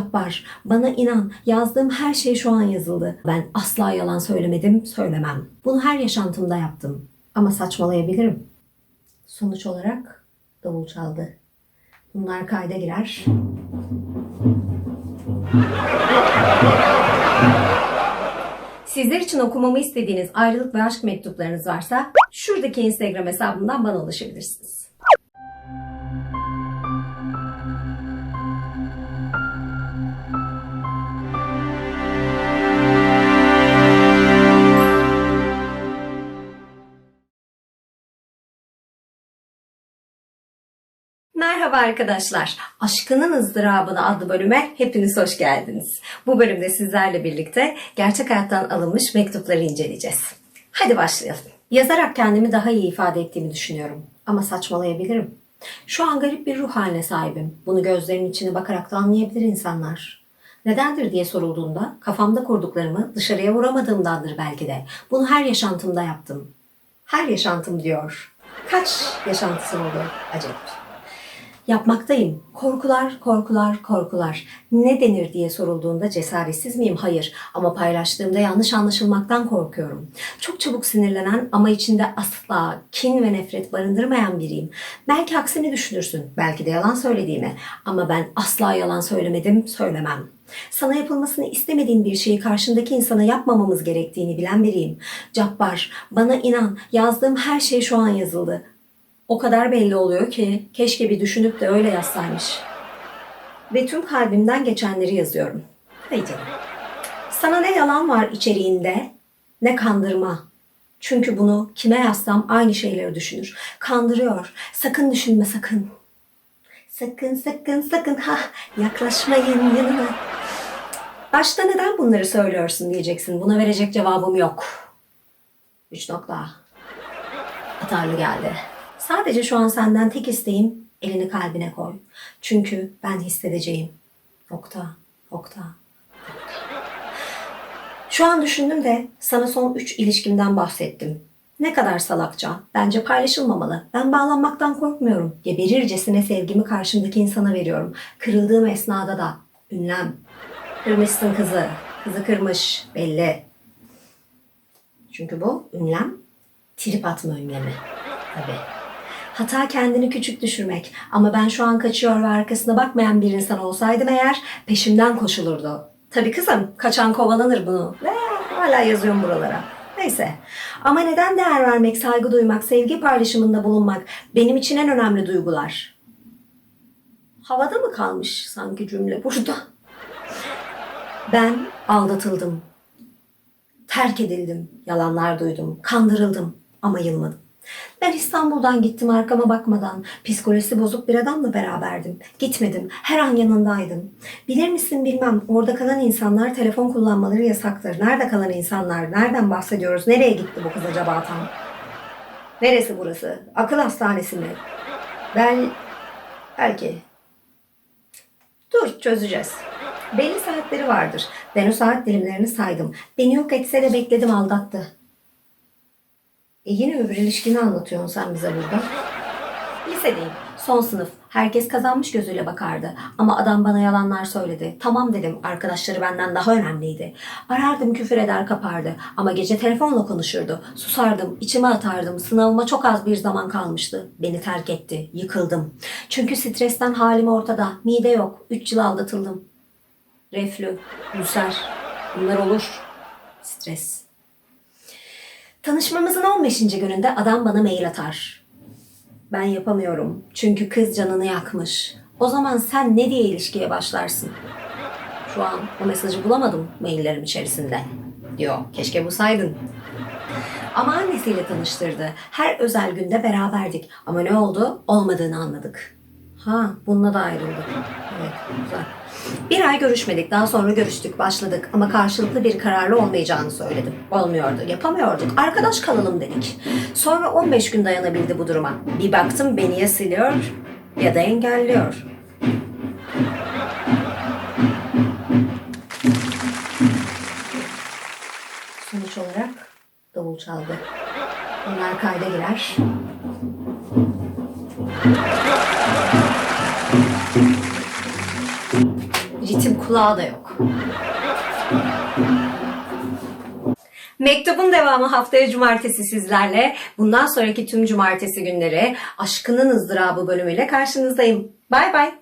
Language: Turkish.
Cabbar, bana inan. Yazdığım her şey şu an yazıldı. Ben asla yalan söylemedim, söylemem. Bunu her yaşantımda yaptım. Ama saçmalayabilirim. Sonuç olarak davul çaldı. Bunlar kayda girer. Sizler için okumamı istediğiniz ayrılık ve aşk mektuplarınız varsa şuradaki Instagram hesabımdan bana ulaşabilirsiniz. Merhaba arkadaşlar. Aşkının ızdırabını adlı bölüme hepiniz hoş geldiniz. Bu bölümde sizlerle birlikte gerçek hayattan alınmış mektupları inceleyeceğiz. Hadi başlayalım. Yazarak kendimi daha iyi ifade ettiğimi düşünüyorum. Ama saçmalayabilirim. Şu an garip bir ruh haline sahibim. Bunu gözlerimin içine bakarak da anlayabilir insanlar. Nedendir diye sorulduğunda kafamda kurduklarımı dışarıya vuramadığımdandır belki de. Bunu her yaşantımda yaptım. Her yaşantım diyor. Kaç yaşantısın oldu acep? Yapmaktayım. Korkular, korkular, korkular. Ne denir diye sorulduğunda cesaretsiz miyim? Hayır. Ama paylaştığımda yanlış anlaşılmaktan korkuyorum. Çok çabuk sinirlenen ama içinde asla kin ve nefret barındırmayan biriyim. Belki aksini düşünürsün. Belki de yalan söylediğimi. Ama ben asla yalan söylemedim, söylemem. Sana yapılmasını istemediğin bir şeyi karşındaki insana yapmamamız gerektiğini bilen biriyim. Cabbar, bana inan. Yazdığım her şey şu an yazıldı. O kadar belli oluyor ki keşke bir düşünüp de öyle yazsaymış. Ve tüm kalbimden geçenleri yazıyorum. Canım. Sana ne yalan var içeriğinde ne kandırma. Çünkü bunu kime yazsam aynı şeyleri düşünür. Kandırıyor. Sakın düşünme sakın. Sakın sakın sakın ha yaklaşmayın yanıma. Başta neden bunları söylüyorsun diyeceksin. Buna verecek cevabım yok. Üç nokta. Atarlı geldi. Sadece şu an senden tek isteğim elini kalbine koy. Çünkü ben hissedeceğim. Nokta, nokta. Şu an düşündüm de sana son üç ilişkimden bahsettim. Ne kadar salakça. Bence paylaşılmamalı. Ben bağlanmaktan korkmuyorum. Geberircesine sevgimi karşımdaki insana veriyorum. Kırıldığım esnada da. Ünlem. Kırmışsın kızı. Kızı kırmış. Belli. Çünkü bu ünlem trip atma ünlemi. Tabii. Hata kendini küçük düşürmek. Ama ben şu an kaçıyor ve arkasına bakmayan bir insan olsaydım eğer peşimden koşulurdu. Tabii kızım kaçan kovalanır bunu. Ve hala yazıyorum buralara. Neyse. Ama neden değer vermek, saygı duymak, sevgi paylaşımında bulunmak benim için en önemli duygular? Havada mı kalmış sanki cümle burada? Ben aldatıldım. Terk edildim. Yalanlar duydum. Kandırıldım. Ama yılmadım. Ben İstanbul'dan gittim arkama bakmadan. Psikolojisi bozuk bir adamla beraberdim. Gitmedim. Her an yanındaydım. Bilir misin bilmem orada kalan insanlar telefon kullanmaları yasaktır. Nerede kalan insanlar? Nereden bahsediyoruz? Nereye gitti bu kız acaba tam? Neresi burası? Akıl hastanesi mi? Ben... Belki. Dur çözeceğiz. Belli saatleri vardır. Ben o saat dilimlerini saydım. Beni yok etse de bekledim aldattı. E yine öbür ilişkini anlatıyorsun sen bize burada. Lisedeyim. Son sınıf. Herkes kazanmış gözüyle bakardı. Ama adam bana yalanlar söyledi. Tamam dedim. Arkadaşları benden daha önemliydi. Arardım küfür eder kapardı. Ama gece telefonla konuşurdu. Susardım. içime atardım. Sınavıma çok az bir zaman kalmıştı. Beni terk etti. Yıkıldım. Çünkü stresten halim ortada. Mide yok. 3 yıl aldatıldım. Reflü, ülser. Bunlar olur. Stres. Tanışmamızın 15. gününde adam bana mail atar. Ben yapamıyorum. Çünkü kız canını yakmış. O zaman sen ne diye ilişkiye başlarsın? Şu an o mesajı bulamadım maillerim içerisinde. Diyor. Keşke bulsaydın. Ama annesiyle tanıştırdı. Her özel günde beraberdik. Ama ne oldu? Olmadığını anladık. Ha, bununla da ayrıldık. Evet, güzel. Bir ay görüşmedik. Daha sonra görüştük, başladık. Ama karşılıklı bir kararlı olmayacağını söyledim. Olmuyordu, yapamıyorduk. Arkadaş kalalım dedik. Sonra 15 gün dayanabildi bu duruma. Bir baktım beni ya siliyor ya da engelliyor. Sonuç olarak davul çaldı. Bunlar kayda girer. Kulağı da yok. Mektubun devamı haftaya cumartesi sizlerle. Bundan sonraki tüm cumartesi günleri Aşkının ızdırabı bölümüyle karşınızdayım. Bay bay.